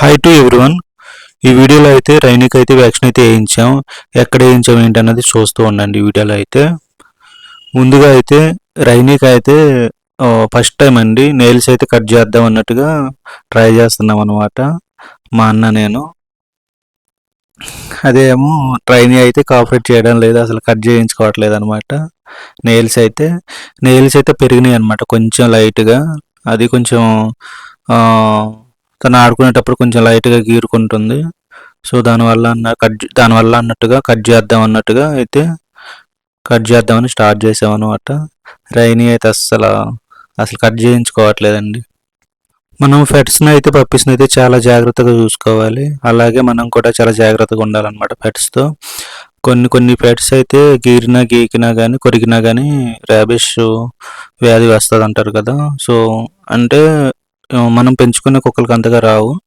Hi to everyone ఈ వీడియోలో అయితే రైనీకి అయితే వ్యాక్సిన్ అయితే వేయించాం. ఎక్కడ వేయించాం ఏంటన్నది చూస్తూ ఉండండి ఈ వీడియోలో అయితే. ముందుగా అయితే రైనీకి అయితే ఫస్ట్ టైం అండి. నెయిల్స్ అయితే కట్ చేద్దాం అన్నట్టుగా ట్రై చేస్తున్నాం అనమాట మా అన్న నేను. అదేమో ట్రైనీ అయితే కాపరేట్ చేయడం లేదు. అసలు కట్ చేయించుకోవట్లేదు అనమాట నెయిల్స్ అయితే నెయిల్స్ అయితే పెరిగినాయి అనమాట కొంచెం లైట్గా అది కొంచెం తను ఆడుకునేటప్పుడు కొంచెం లైట్గా గీరుకుంటుంది. సో దానివల్ల అన్న కట్ దానివల్ల అన్నట్టుగా కట్ చేద్దాం అన్నట్టుగా అయితే కట్ చేద్దామని స్టార్ట్ చేసాం అనమాట రైనీ అయితే అస్సలు అసలు కట్ చేయించుకోవట్లేదండి. మనం పెట్స్ని అయితే పప్పీస్ని అయితే చాలా జాగ్రత్తగా చూసుకోవాలి. అలాగే మనం కూడా చాలా జాగ్రత్తగా ఉండాలన్నమాట పెట్స్తో కొన్ని కొన్ని పెట్స్ అయితే గీరినా గీకినా కానీ కొరికినా కానీ ర్యాబిష్ వ్యాధి వస్తుంది అంటారు కదా. సో అంటే మనం పెంచుకునే కుక్కలకి అంతగా రావు.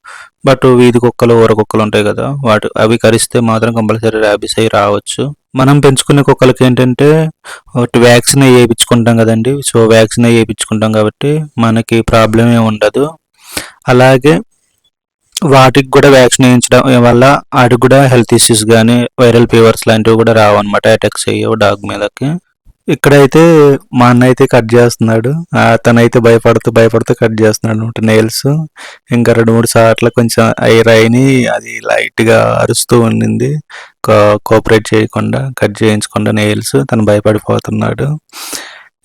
బట్ వీధి కుక్కలు ఊర కుక్కలు ఉంటాయి కదా వాటి అవి కరిస్తే మాత్రం కంపల్సరీ ర్యాబీస్ అయి రావచ్చు. మనం పెంచుకునే కుక్కలకి ఏంటంటే ఒకటి వ్యాక్సిన్ వేయించుకుంటాం కదండి. సో వ్యాక్సిన్ వేయించుకుంటాం కాబట్టి మనకి ప్రాబ్లం ఏమి ఉండదు. అలాగే వాటికి కూడా వ్యాక్సిన్ వేయించడం వల్ల వాటికి కూడా హెల్త్ ఇష్యూస్ కానీ వైరల్ ఫీవర్స్ లాంటివి కూడా రావు అనమాట అటాక్స్ అయ్యవు డాగ్ మీదకి. ఇక్కడైతే మా అన్న అయితే కట్ చేస్తున్నాడు. తనైతే భయపడుతూ భయపడుతూ కట్ చేస్తున్నాడు అనమాట నెయిల్స్. ఇంకా రెండు మూడు సార్లు కొంచెం ఎయిర్ అయిని అది లైట్గా అరుస్తూ ఉండింది. కోఆపరేట్ చేయకుండా కట్ చేయించకుండా నెయిల్స్ తను భయపడిపోతున్నాడు.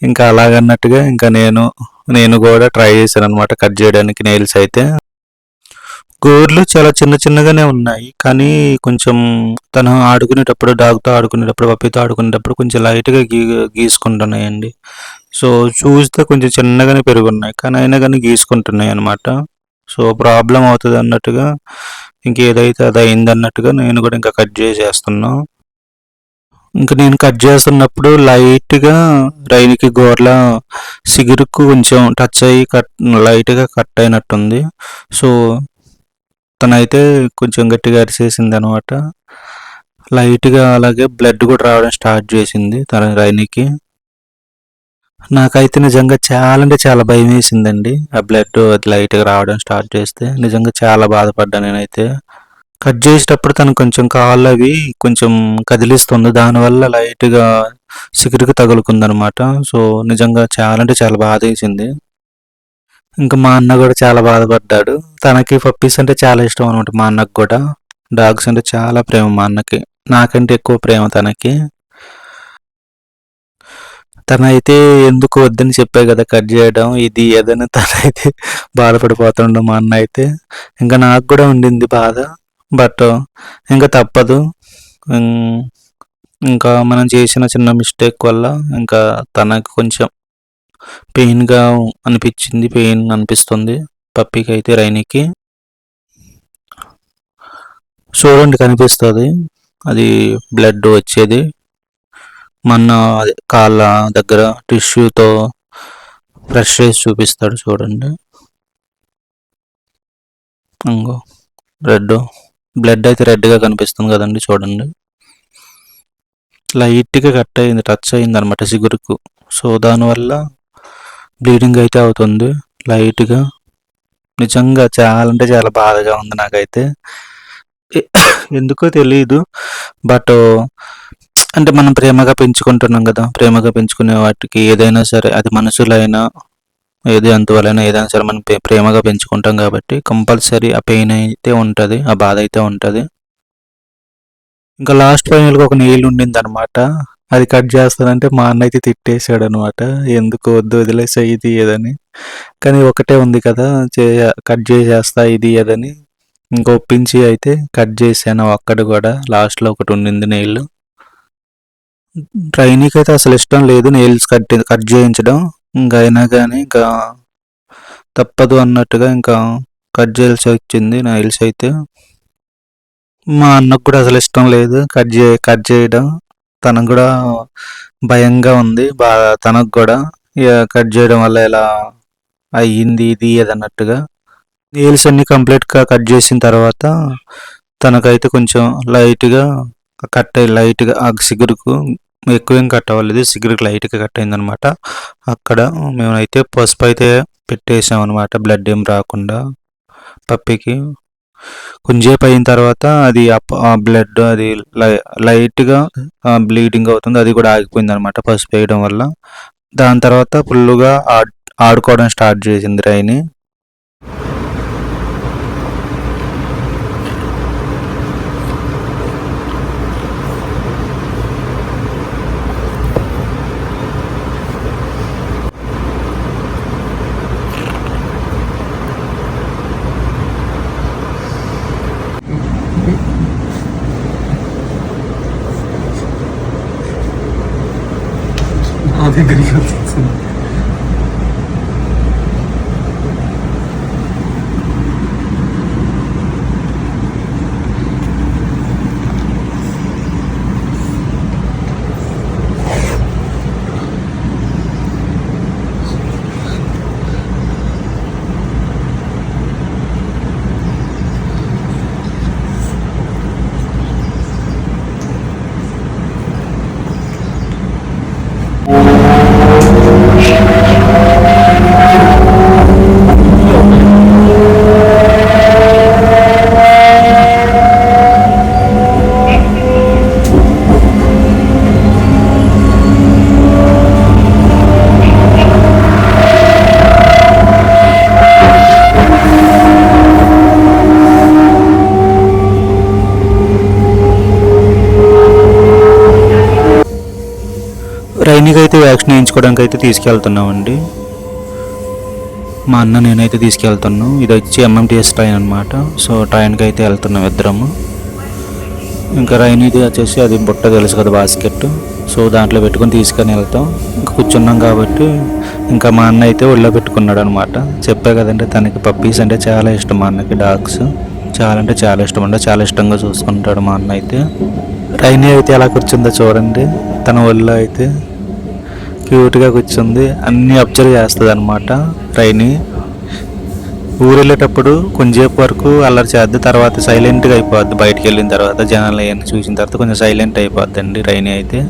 ఇంకా అలాగన్నట్టుగా ఇంకా నేను నేను కూడా ట్రై చేశాను అనమాట కట్ చేయడానికి నెయిల్స్ అయితే. గోర్లు చాలా చిన్న చిన్నగానే ఉన్నాయి. కానీ కొంచెం తను ఆడుకునేటప్పుడు డాగ్తో ఆడుకునేటప్పుడు పప్పితో ఆడుకునేటప్పుడు కొంచెం లైట్గా గీ గీసుకుంటున్నాయండి. సో చూస్తే కొంచెం చిన్నగానే పెరుగున్నాయి. కానీ అయినా కానీ గీసుకుంటున్నాయి అనమాట సో ప్రాబ్లం అవుతుంది అన్నట్టుగా ఇంకేదైతే అది అయింది అన్నట్టుగా నేను కూడా ఇంకా కట్ చేసేస్తున్నా. ఇంకా నేను కట్ చేస్తున్నప్పుడు లైట్గా రైలుకి గోర్ల సిగురుకు కొంచెం టచ్ అయ్యి కట్ లైట్గా కట్ అయినట్టుంది. సో తనైతే కొంచెం గట్టిగా అరిసేసింది అనమాట లైట్గా అలాగే బ్లడ్ కూడా రావడం స్టార్ట్ చేసింది తన రైనికి. నాకైతే నిజంగా చాలా అంటే చాలా భయం వేసిందండి ఆ బ్లడ్ అది లైట్గా రావడం స్టార్ట్ చేస్తే. నిజంగా చాలా బాధపడ్డా నేనైతే. కట్ చేసేటప్పుడు తను కొంచెం కాళ్ళు అవి కొంచెం కదిలిస్తుంది. దానివల్ల లైట్గా సిగురికి తగులుకుందనమాట. సో నిజంగా చాలా అంటే చాలా బాధ వేసింది. ఇంకా మా అన్న కూడా చాలా బాధపడ్డాడు. తనకి పప్పీస్ అంటే చాలా ఇష్టం అనమాట మా అన్నకు కూడా. డాగ్స్ అంటే చాలా ప్రేమ మా అన్నకి. నాకంటే ఎక్కువ ప్రేమ తనకి. తనైతే ఎందుకు వద్దని చెప్పే కదా కట్ చేయడం ఇది ఏదని తనైతే బాధపడిపోతుండు మా అన్న అయితే. ఇంకా నాకు కూడా ఉండింది బాధ బట్ ఇంకా తప్పదు. ఇంకా మనం చేసిన చిన్న మిస్టేక్ వల్ల ఇంకా తనకు కొంచెం పెయిన్గా అనిపించింది పెయిన్ అనిపిస్తుంది పప్పికి అయితే రైనీకి. చూడండి కనిపిస్తుంది. అది బ్లడ్ వచ్చేది. మన కాళ్ళ దగ్గర టిష్యూతో ఫ్రెష్ చేసి చూపిస్తాడు చూడండి. ఇంకో రెడ్ బ్లడ్ అయితే రెడ్గా కనిపిస్తుంది కదండి చూడండి. లైట్గా కట్ అయింది టచ్ అయింది అనమాట సిగురుకు. సో దానివల్ల బ్లీడింగ్ అయితే అవుతుంది. లైట్గా నిజంగా చాలా అంటే చాలా బాధగా ఉంది నాకైతే. ఎందుకో తెలియదు బట్ అంటే మనం ప్రేమగా పెంచుకుంటున్నాం కదా. ప్రేమగా పెంచుకునే వాటికి ఏదైనా సరే అది మనుషులైనా ఏది అంతువలైనా ఏదైనా సరే మనం ప్రేమగా పెంచుకుంటాం కాబట్టి కంపల్సరీ ఆ పెయిన్ అయితే ఉంటుంది ఆ బాధ అయితే ఉంటుంది. ఇంకా లాస్ట్ ఫైనల్గా ఒక నెయిల్ ఉండింది అనమాట అది కట్ చేస్తానంటే మా అన్న అయితే తిట్టేశాడు అనమాట ఎందుకు వద్దు వదిలేసా ఇది ఏదని కానీ ఒకటే ఉంది కదా చే కట్ చేసేస్తా ఇది ఏదని ఇంకా ఒప్పించి అయితే కట్ చేశాను అక్కడ కూడా లాస్ట్లో ఒకటి ఉండింది నెయిల్ ట్రైనీకి అయితే అసలు ఇష్టం లేదు నెయిల్స్ కట్ కట్ చేయించడం. ఇంకా అయినా కానీ ఇంకా తప్పదు అన్నట్టుగా ఇంకా కట్ చేయాల్సి వచ్చింది నెయిల్స్ అయితే. మా అన్నకు కూడా అసలు ఇష్టం లేదు కట్ చే కట్ చేయడం. తనకు కూడా భయంగా ఉంది. బాగా తనకు కూడా ఇక కట్ చేయడం వల్ల ఇలా అయ్యింది ఇది అది అన్నట్టుగా నీల్స్ అన్ని కంప్లీట్గా కట్ చేసిన తర్వాత తనకైతే కొంచెం లైట్గా కట్ అయ్యి లైట్గా ఆ సిగురుకు ఎక్కువేం కట్ అవ్వలేదు. సిగురుకు లైట్గా కట్ అయిందనమాట అక్కడ మేమైతే పసుపు అయితే పెట్టేసాం అనమాట బ్లడ్ ఏం రాకుండా పప్పికి. కొంచెంసేపు అయిన తర్వాత అది బ్లడ్ అది లై- లైట్గా బ్లీడింగ్ అవుతుంది. అది కూడా ఆగిపోయింది అనమాట పసుపు వేయడం వల్ల. దాని తర్వాత ఫుల్గా ఆడ్ ఆడుకోవడం స్టార్ట్ చేసింది రైని. なんか苦 రైనీకి అయితే వ్యాక్సిన్ వేయించుకోవడానికి అయితే తీసుకెళ్తున్నామండి. మా అన్న నేనైతే తీసుకెళ్తున్నాను ఇది వచ్చి ఎంఎంటీఎస్ ట్రైన్ అనమాట సో ట్రైన్కి అయితే వెళ్తున్నాం ఇద్దరము. ఇంకా రైన్ ఇది వచ్చేసి అది బుట్ట తెలుసు కదా బాస్కెట్. సో దాంట్లో పెట్టుకొని తీసుకొని వెళ్తాం. ఇంకా కూర్చున్నాం కాబట్టి ఇంకా మా అన్న అయితే ఒళ్ళో పెట్టుకున్నాడు అనమాట చెప్పా కదండి తనకి పప్పీస్ అంటే చాలా ఇష్టం మా అన్నకి డాగ్స్. చాలా అంటే చాలా ఇష్టం అంటే చాలా ఇష్టంగా చూసుకుంటాడు మా అన్న అయితే. రైన్ అయితే ఎలా కూర్చుందో చూడండి. తన ఒళ్ళో అయితే క్యూట్గా కూర్చుంది. అన్నీ అబ్జర్వ్ చేస్తుంది అనమాట రైని ఊరు వెళ్ళేటప్పుడు కొంచెంసేపు వరకు అల్లరి చేద్ది. తర్వాత సైలెంట్గా అయిపోద్ది. బయటికి వెళ్ళిన తర్వాత జనాలు అవన్నీ చూసిన తర్వాత కొంచెం సైలెంట్ అయిపోద్ది అండి రైని అయితే.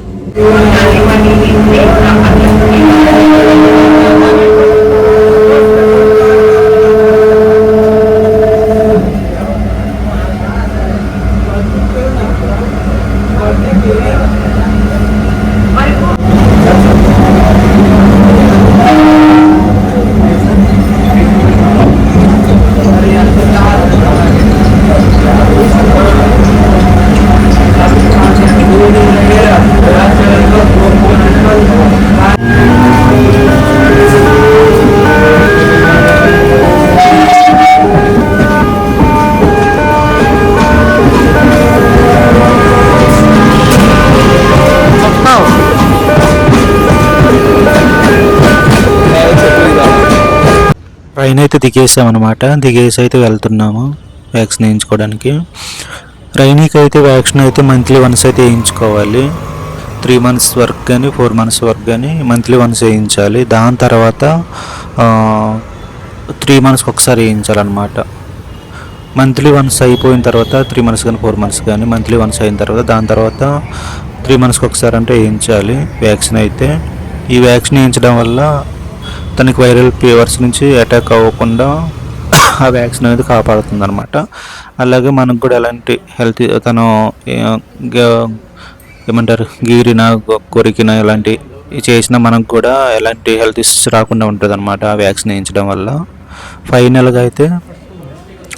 ట్రైన్ అయితే దిగేసామన్నమాట. దిగేసి అయితే వెళ్తున్నాము వ్యాక్సిన్ వేయించుకోవడానికి రైనీకి అయితే వ్యాక్సిన్ అయితే మంత్లీ వన్స్ అయితే వేయించుకోవాలి. త్రీ మంత్స్ వరకు కానీ ఫోర్ మంత్స్ వరకు కానీ మంత్లీ వన్స్ వేయించాలి. దాని తర్వాత త్రీ మంత్స్కి ఒకసారి వేయించాలన్నమాట. మంత్లీ వన్స్ అయిపోయిన తర్వాత త్రీ మంత్స్ కానీ ఫోర్ మంత్స్ కానీ మంత్లీ వన్స్ అయిన తర్వాత దాని తర్వాత త్రీ మంత్స్కి ఒకసారి అంటే వేయించాలి వ్యాక్సిన్ అయితే. ఈ వ్యాక్సిన్ వేయించడం వల్ల తనకి వైరల్ ఫీవర్స్ నుంచి అటాక్ అవ్వకుండా ఆ వ్యాక్సిన్ అనేది కాపాడుతుంది అనమాట అలాగే మనకు కూడా ఎలాంటి హెల్త్ తను ఏమంటారు గీరిన కొరికిన ఇలాంటి చేసిన మనకు కూడా ఎలాంటి హెల్త్ ఇష్యూస్ రాకుండా ఉంటుంది అనమాట ఆ వ్యాక్సిన్ వేయించడం వల్ల. ఫైనల్గా అయితే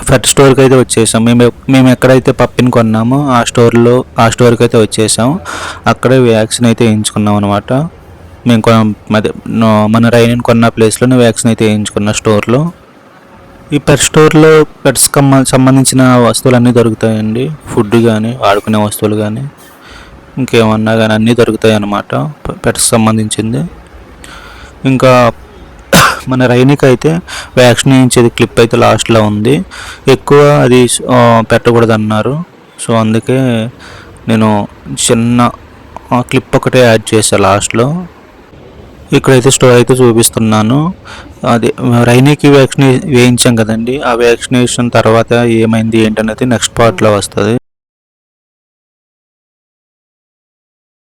ఫస్ట్ స్టోర్కి అయితే వచ్చేసాం. మేము మేము ఎక్కడైతే పప్పిని కొన్నామో ఆ స్టోర్లో ఆ స్టోర్కి అయితే వచ్చేసాం. అక్కడే వ్యాక్సిన్ అయితే వేయించుకున్నాం అనమాట మేము కొన మన రైన్ కొన్న ప్లేస్లోనే వ్యాక్సిన్ అయితే వేయించుకున్న స్టోర్లో. ఈ పెట్ స్టోర్లో పెట్స్ సంబంధించిన వస్తువులన్నీ దొరుకుతాయండి. ఫుడ్ కానీ వాడుకునే వస్తువులు కానీ ఇంకేమన్నా కానీ అన్నీ దొరుకుతాయి అన్నమాట పెట్స్ సంబంధించింది. ఇంకా మన రైనిక్ అయితే వ్యాక్సిన్ వేయించేది క్లిప్ అయితే లాస్ట్లో ఉంది. ఎక్కువ అది పెట్టకూడదు అన్నారు సో అందుకే నేను చిన్న క్లిప్ ఒకటే యాడ్ చేశాను లాస్ట్లో. ఇక్కడైతే స్టోర్ అయితే చూపిస్తున్నాను. అది రైనీకి వ్యాక్సినే వేయించాం కదండి. ఆ వ్యాక్సినేషన్ తర్వాత ఏమైంది ఏంటనేది నెక్స్ట్ పార్ట్లో వస్తుంది.